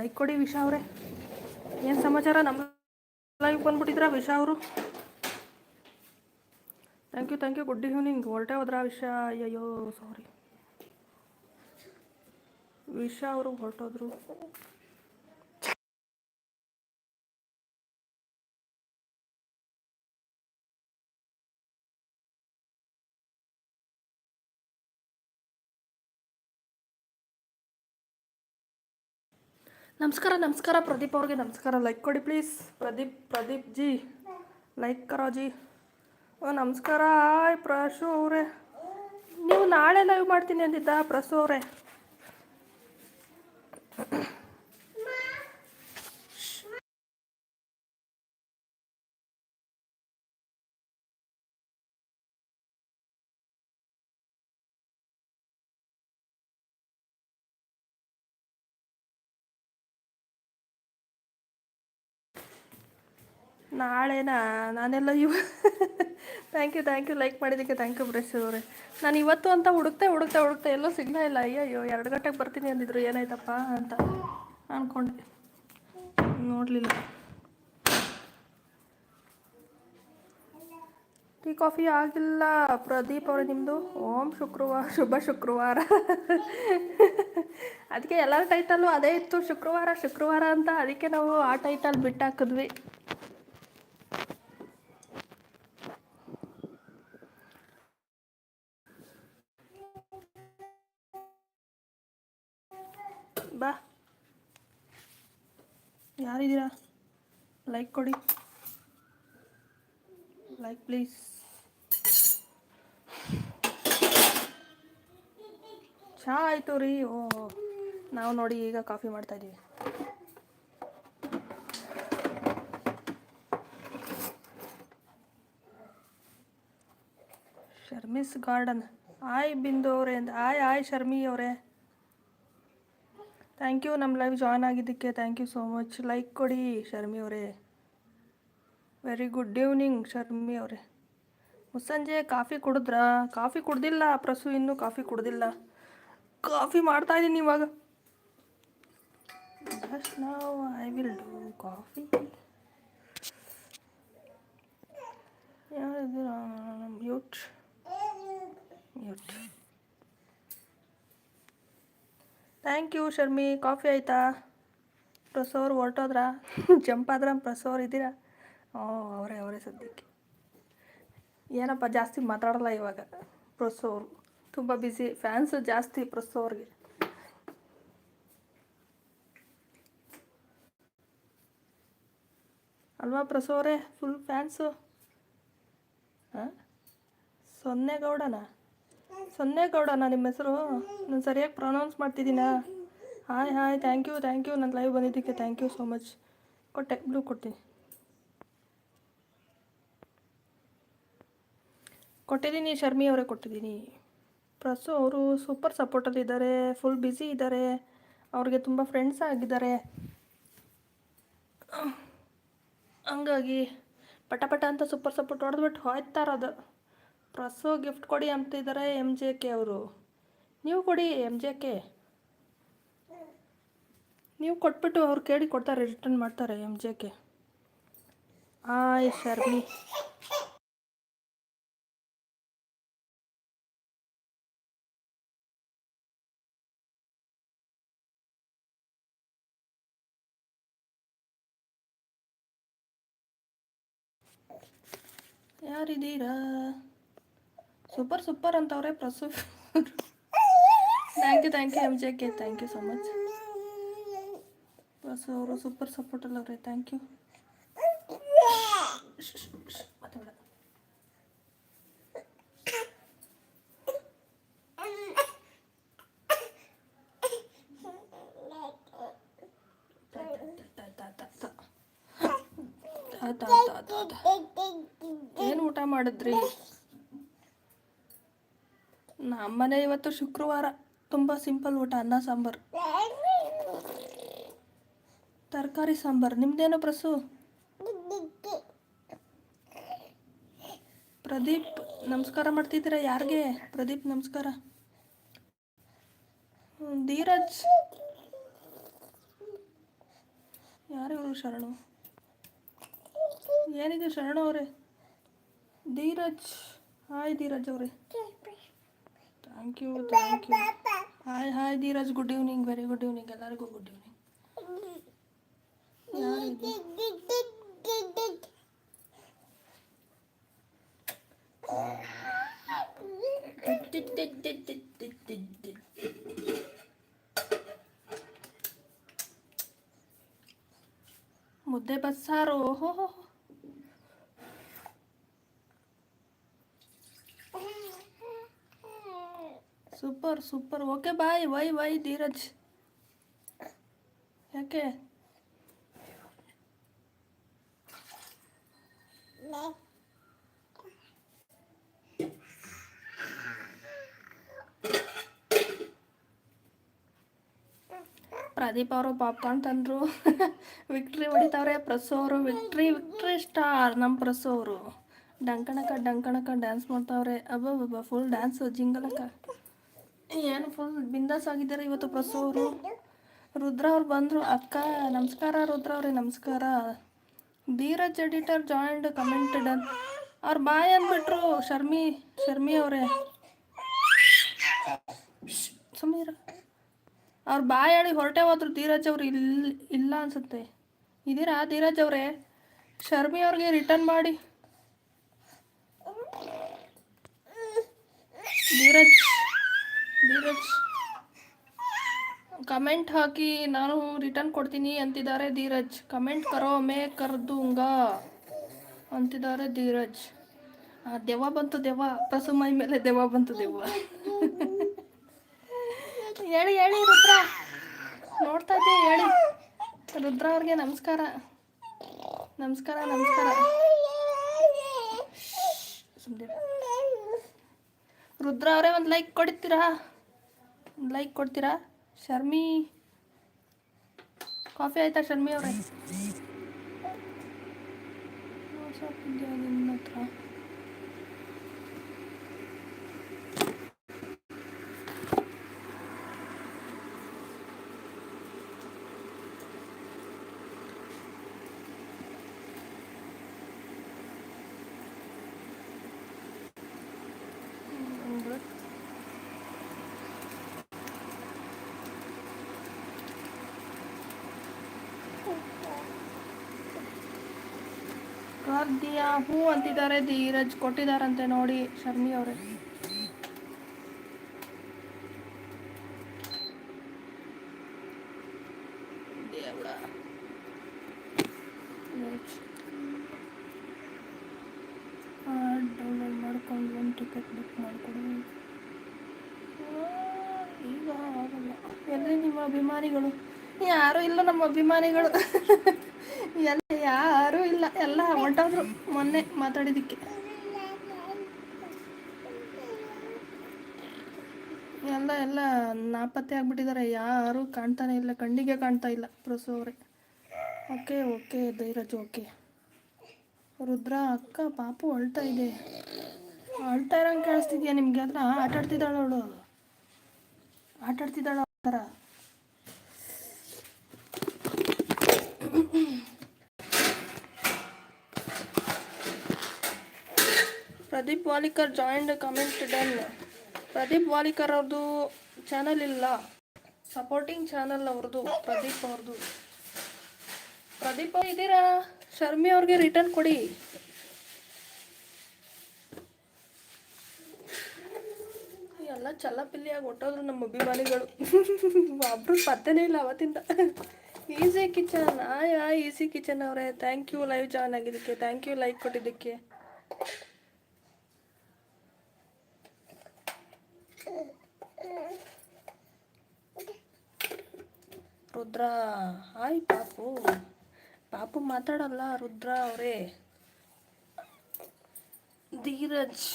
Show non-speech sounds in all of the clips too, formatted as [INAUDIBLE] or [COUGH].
Like ಕೊಡಿ ವಿಶಾ ಅವರೇ. ಏನು ಸಮಾಚಾರ? ನಮ್ಮ ಲೈವ್ ಬಂದ್ಬಿಟ್ಟಿದ್ರಾ ವಿಶಾ ಅವರು? Thank you thank you good evening ಹೊರಟೆ ಹೋದ್ರಾ ವಿಶಾ? ಅಯ್ಯೋ ಸಾರಿ ವಿಶಾ ಅವರು ಹೊರಟೋದ್ರು. ನಮಸ್ಕಾರ ನಮಸ್ಕಾರ. ಪ್ರದೀಪ್ ಅವ್ರಿಗೆ ನಮಸ್ಕಾರ. ಲೈಕ್ ಕೊಡಿ ಪ್ಲೀಸ್ ಪ್ರದೀಪ್ ಪ್ರದೀಪ್ ಜಿ. ಲೈಕ್ ಕರೋ ಜಿ. ಓ, ನಮಸ್ಕಾರ. ಹಾಯ್ ಪ್ರಶು ಅವರೇ. ನೀವು ನಾಳೆ ಲೈವ್ ಮಾಡ್ತೀನಿ ಅಂದಿದ್ದ ಪ್ರಸು ಅವರೇ? ನಾಳೆನಾ? ನಾನೆಲ್ಲ ಇವ thank you thank you like ಮಾಡಿದ್ದಕ್ಕೆ ಥ್ಯಾಂಕ್ ಯು ಬ್ರಷ್ ಅವರೇ. ನಾನು ಇವತ್ತು ಅಂತ ಹುಡುಕ್ತೆ ಹುಡುಕ್ತೆ ಹುಡುಕ್ತೆ ಎಲ್ಲೋ ಸಿಗ್ಲಾ ಇಲ್ಲ. ಅಯ್ಯಯ್ಯೋ, ಎರಡು ಗಂಟೆಗೆ ಬರ್ತೀನಿ ಅಂದಿದ್ರು. ಏನಾಯ್ತಪ್ಪ ಅಂತ ಅಂದ್ಕೊಂಡೆ ನೋಡಲಿಲ್ಲ. ಟೀ ಕಾಫಿ ಆಗಿಲ್ಲ. ಪ್ರದೀಪ್ ಅವರೇ ನಿಮ್ಮದು ಓಂ ಶುಕ್ರವಾರ, ಶುಭ ಶುಕ್ರವಾರ. [LAUGHS] ಅದಕ್ಕೆ ಎಲ್ಲರ ಟೈಟಲ್ಲು ಅದೇ ಇತ್ತು. ಶುಕ್ರವಾರ ಶುಕ್ರವಾರ ಅಂತ. ಅದಕ್ಕೆ ನಾವು ಆ ಟೈಟಲ್ ಬಿಟ್ಟಾಕಿದ್ವಿ. ಯಾರಿದ್ದೀರಾ? ಲೈಕ್ ಕೊಡಿ. ಲೈಕ್ ಪ್ಲೀಸ್ ಚಹಾ ಆಯಿತು ರೀ. ಓ, ನಾವು ನೋಡಿ ಈಗ ಕಾಫಿ ಮಾಡ್ತಾ ಇದ್ದೀವಿ. ಶರ್ಮಿಸ್ ಗಾರ್ಡನ್. ಆಯ್ ಬಿಂದು ಅವರೇ ಅಂತ ಆಯ್ ಆಯ್ ಶರ್ಮಿ ಅವರೇ. ಥ್ಯಾಂಕ್ ಯು ನಮ್ಮ ಲೈವ್ ಜಾಯ್ನ್ ಆಗಿದ್ದಕ್ಕೆ thank you so much like ಕೊಡಿ ಶರ್ಮಿ ಅವರೇ ವೆರಿ ಗುಡ್ ಈವ್ನಿಂಗ್ ಶರ್ಮಿ ಅವರೇ ಮುಸ್ಸಂಜೆ ಕಾಫಿ ಕುಡಿದ್ರಾ ಕಾಫಿ ಕುಡ್ದಿಲ್ಲ ಪ್ರಸು ಇನ್ನೂ ಕಾಫಿ ಕುಡ್ದಿಲ್ಲ ಕಾಫಿ ಮಾಡ್ತಾ ಇದ್ದೀನಿ ಇವಾಗ ಜಸ್ಟ್ ನಾವು I will do coffee ಯಾರಿದ್ದೀರಾ mute mute thank you Sharmi coffee ಆಯಿತಾ? ಪ್ರಸೋರ್ ಹೊರಟೋದ್ರಾ? ಜಂಪ್ ಆದ್ರ ಪ್ರಸೋರ್ ಇದ್ದೀರಾ? ಓ, ಅವರೇ ಅವರೇ ಸದ್ಯಕ್ಕೆ. ಏನಪ್ಪ, ಜಾಸ್ತಿ ಮಾತಾಡಲ್ಲ ಇವಾಗ ಪ್ರಸೋರು. ತುಂಬ ಬ್ಯುಸಿ ಫ್ಯಾನ್ಸು ಜಾಸ್ತಿ ಪ್ರಸೋರ್ಗೆ. ಅಲ್ವಾ ಪ್ರಸೋರೆ ಫುಲ್ ಫ್ಯಾನ್ಸು ಹಾಂ? ಸೊನ್ನೆಗೌಡನಾ ನಾನು ನಿಮ್ಮ ಹೆಸರು? ನಾನು ಸರಿಯಾಗಿ pronounce ಮಾಡ್ತಿದ್ದೀನಾ? Hi hi thank you thank you ನನ್ನ ಲೈವ್ ಬಂದಿದ್ದಕ್ಕೆ ಥ್ಯಾಂಕ್ ಯು ಸೋ ಮಚ್ ಕೊಟ್ಟೆ ಬ್ಲೂ ಕೊಡ್ತೀನಿ. ಕೊಟ್ಟಿದ್ದೀನಿ, ಶರ್ಮಿ ಅವರೇ ಕೊಟ್ಟಿದ್ದೀನಿ. ಪ್ರಸು ಅವರು ಸೂಪರ್ ಸಪೋರ್ಟಲ್ಲಿ ಇದ್ದಾರೆ ಫುಲ್ ಬ್ಯುಸಿ ಇದ್ದಾರೆ. ಅವ್ರಿಗೆ ತುಂಬ ಫ್ರೆಂಡ್ಸ್ ಆಗಿದ್ದಾರೆ. ಹಂಗಾಗಿ ಪಟ ಪಟ ಅಂತ ಸೂಪರ್ ಸಪೋರ್ಟ್ ಹೊಡೆದ್ಬಿಟ್ಟು ಹೋಯ್ತಾ ಇರೋದು ಪ್ರಸು ಗಿಫ್ಟ್ ಕೊಡಿ ಅಂತಿದ್ದಾರೆ ಎಂ ಜೆ ಕೆ ಅವರು. ನೀವು ಕೊಡಿ ಎಂ ಜೆ ಕೆ. ನೀವು ಕೊಟ್ಬಿಟ್ಟು ಅವ್ರು ಕೇಳಿ ಕೊಡ್ತಾರೆ, ರಿಟರ್ನ್ ಮಾಡ್ತಾರೆ M J K. Hi Sharmi. ಯಾರಿದ್ದೀರಾ? Super super ಅಂತವ್ರೆ Prasu thank you thank you M J K thank you so much Prasu ಅವರು ಸೂಪರ್ ಸಪೋರ್ಟಲ್ಲಿ ಅವ್ರೆ. ಥ್ಯಾಂಕ್ ಯು ಏನು ಊಟ ಮಾಡಿದ್ರಿ? ನಮ್ಮನೆ ಇವತ್ತು ಶುಕ್ರವಾರ. ತುಂಬ ಸಿಂಪಲ್ ಊಟ, ಅನ್ನ, ಸಾಂಬಾರು. ತರಕಾರಿ, ಸಾಂಬಾರು. ನಿಮ್ದೇನು ಪ್ರಸು? ಪ್ರದೀಪ್, ನಮಸ್ಕಾರ ಮಾಡ್ತಿದ್ದೀರಾ? ಯಾರಿಗೆ? ಪ್ರದೀಪ್, ನಮಸ್ಕಾರ. ಧೀರಜ್. ಯಾರಿವರು ಶರಣು? ಏನಿದೆ ಶರಣು ಅವರೇ? ಧೀರಜ್. ಹಾಯ್ ಧೀರಜ್ ಅವರೇ. Thank you thank you hi hi Dheeraj good evening very good evening ಎಲ್ಲರಿಗೂ ಗುಡ್ ಈವ್ನಿಂಗ್ ಯಾರಿದೆ ಮುದ್ದೆ ಬಸ್ಸಾರು ಓಹೋ super super okay bye why why Dheeraj ಯಾಕೆ ಪ್ರದೀಪ್ ಅವರು ಪಾಪ್ಕಾರ್ನ್ ತಂದರು. ವಿಕ್ಟ್ರಿ ಹೊಡಿತಾವ್ರೆ. ಪ್ರಸೋ ಅವರು ವಿಕ್ಟ್ರಿ ವಿಕ್ಟ್ರಿ ಸ್ಟಾರ್ ನಮ್ಮ ಪ್ರಸೋ ಅವರು. ಡಂಕಣಕ ಡಂಕಣಕ ಡ್ಯಾನ್ಸ್ ಮಾಡ್ತಾವ್ರೆ. ಅಬ್ಬಬ್ಬ ಫುಲ್ ಡ್ಯಾನ್ಸು ಜಿಂಗಲಕ ಏನು ಫುಲ್ ಬಿಂದಾಸ್ ಆಗಿದ್ದಾರೆ ಇವತ್ತು ಪ್ರಸು ಅವರು. ರುದ್ರ ಅವ್ರು ಬಂದರು. ಅಕ್ಕ, ನಮಸ್ಕಾರ ರುದ್ರ ಅವ್ರಿಗೆ ನಮಸ್ಕಾರ. ಧೀರಜ್ ಎಡಿಟರ್ ಜಾಯಿಂಡ್ ಕಮೆಂಟೆಡ್ ಅವ್ರು ಬಾಯ್ ಅಂದ್ಬಿಟ್ರು ಶರ್ಮಿ ಶರ್ಮಿ ಅವರೇ. ಸುಮೀರ ಅವ್ರು ಬಾಯ್ ಹೇಳಿ ಹೊರಟೆ ಹೋದ್ರು ಧೀರಜ್ ಅವ್ರು ಇಲ್ಲ ಇಲ್ಲ ಅನ್ಸುತ್ತೆ. ಇದ್ದೀರಾ ಧೀರಜ್ ಅವರೇ? ಶರ್ಮಿ ಅವ್ರಿಗೆ ರಿಟರ್ನ್ ಮಾಡಿ. ಧೀರಜ್ ಧೀರಜ್, ಕಮೆಂಟ್ ಹಾಕಿ ನಾನು ರಿಟರ್ನ್ ಕೊಡ್ತೀನಿ ಅಂತಿದ್ದಾರೆ ಧೀರಜ್. ಕಮೆಂಟ್ ಕರೋ ಮೇ ಕರ್ದುಂಗ ಅಂತಿದ್ದಾರೆ ಧೀರಜ್. ದೆವ್ವ ಬಂತು ದೆವ್ವ ಪ್ರಸು ಮೈ ಮೇಲೆ ದೆವ್ವ ಬಂತು ದೆವ್ವ. ಹೇಳಿ ಹೇಳಿ ರುದ್ರ. ನೋಡ್ತಾ ಇದ್ದೀವಿ ಹೇಳಿ. ರುದ್ರ ಅವ್ರಿಗೆ ನಮಸ್ಕಾರ. ನಮಸ್ಕಾರ ನಮಸ್ಕಾರ. ರುದ್ರ ಅವರೇ ಒಂದು ಲೈಕ್ ಕೊಡ್ತೀರಾ? ಲೈಕ್ ಕೊಡ್ತೀರಾ? ಶರ್ಮಿ. ಕಾಫಿ ಆಯ್ತಾ ಶರ್ಮಿ ಅವರೇ? ಹತ್ರ? ಕಾರ್ದಿಯಾ ಹೂ ಅಂತಿದ್ದಾರೆ, ಧೀರಜ್ ಕೊಟ್ಟಿದ್ದಾರಂತೆ ನೋಡಿ ಶರ್ಮಿ ಅವರೇ. ಡೌನ್ಲೋಡ್ ಮಾಡ್ಕೊಂಡು ಒಂದು ಟಿಕೆಟ್ ಬುಕ್ ಮಾಡಿಕೊಡು. ಈಗ ಆಗಲ್ಲ. ಎಲ್ಲರಿ ನಿಮ್ಮ ಅಭಿಮಾನಿಗಳು? ಯಾರು ಇಲ್ಲ ನಮ್ಮ ಅಭಿಮಾನಿಗಳು? ಎಲ್ಲ ಯಾರೂ ಇಲ್ಲ, ಎಲ್ಲ ಹೊಂಟೋದ್ರು ಮೊನ್ನೆ ಮಾತಾಡಿದ್ದಕ್ಕೆ. ಎಲ್ಲ ಎಲ್ಲ ನಾಪತ್ತೆ ಆಗ್ಬಿಟ್ಟಿದ್ದಾರೆ, ಯಾರು ಕಾಣ್ತಾನೆ ಇಲ್ಲ, ಕಣ್ಣಿಗೆ ಕಾಣ್ತಾ ಇಲ್ಲ ಪ್ರಸು ಅವರೇ. Okay okay, Dheeraj, okay. Rudra, ಅಕ್ಕ, ಪಾಪು ಅಳ್ತಾ ಇದೆ. ಅಳ್ತಾ ಇರೋಂಗೆ ಕೇಳಿಸ್ತಿದ್ಯಾ ನಿಮಗೆ? ಆಟ ಆಟಾಡ್ತಿದ್ದಾಳು ಅವಳು? ಆಟಾಡ್ತಿದ್ದಾಳು ಆ Pradeep Walikar joined comment done Pradeep Walikar ಅವ್ರದ್ದು ಚಾನಲ್ ಇಲ್ಲ. ಸಪೋರ್ಟಿಂಗ್ ಚಾನಲ್ ಅವ್ರದ್ದು ಪ್ರದೀಪ್ ಅವ್ರದ್ದು ಪ್ರದೀಪ್ ಇದ್ದೀರಾ? ಶರ್ಮಿ ಅವ್ರಿಗೆ ರಿಟರ್ನ್ ಕೊಡಿ. ಎಲ್ಲ ಚಲ್ಲಪಿಲ್ಲಿಯಾಗಿ ಹೊಟ್ಟೋದ್ರು ನಮ್ಮ ಅಭಿಮಾನಿಗಳು. ಒಬ್ರು ಪತ್ತೆನೇ ಇಲ್ಲ ಅವತ್ತಿಂದ. ಈಸಿ ಕಿಚನ್ ಆಯಾ ಈಸಿ ಕಿಚನ್ ಅವರೇ. ಥ್ಯಾಂಕ್ ಯು ಲೈವ್ ಜಾಯ್ನ್ ಆಗಿದ್ದಕ್ಕೆ. ಥ್ಯಾಂಕ್ ಯು ಲೈಕ್ ಕೊಟ್ಟಿದ್ದಕ್ಕೆ. ರುದ್ರ. ಹಾಯ್ ಪಾಪು. ಪಾಪು ಮಾತಾಡಲ್ಲ ರುದ್ರ ಅವರೇ. ಧೀರಜ್.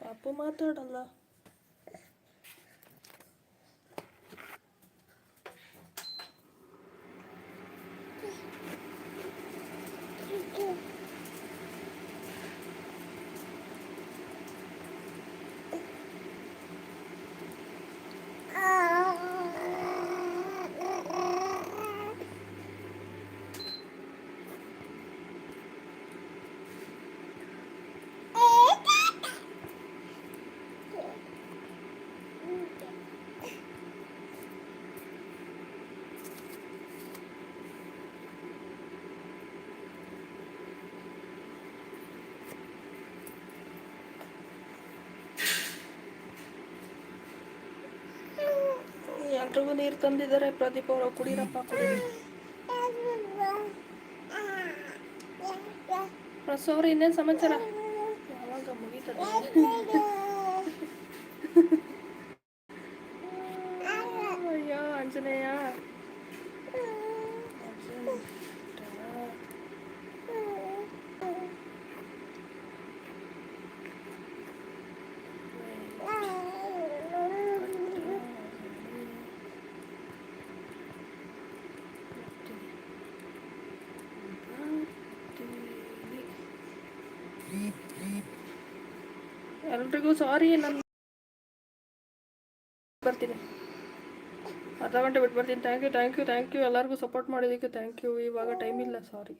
ಪಾಪು ಮಾತಾಡಲ್ಲ. ಎಲ್ರಿಗೂ ನೀರು ತಂದಿದ್ದಾರೆ. ಪ್ರದೀಪ್ ಅವರು ಕುಡೀರಪ್ಪ ಕುಡೀರಿ. ಪ್ರಸ್ ಅವ್ರು ಇನ್ನೇನು ಸಮಾಚಾರ? ಯಾವಾಗ ಮುಗೀತದೆ ಅಯ್ಯೋ ಆಂಜನೇಯ ಎಲ್ರಿಗೂ ಸಾರಿ ನಾನು ಬರ್ತೀನಿ. ಅರ್ಧ ಗಂಟೆ ಬಿಟ್ಟು ಬರ್ತೀನಿ. Thank you thank you thank you ಎಲ್ಲರಿಗೂ ಸಪೋರ್ಟ್ ಮಾಡಿದ್ದಕ್ಕೆ ಥ್ಯಾಂಕ್ ಯು ಇವಾಗ ಟೈಮ್ ಇಲ್ಲ ಸಾರಿ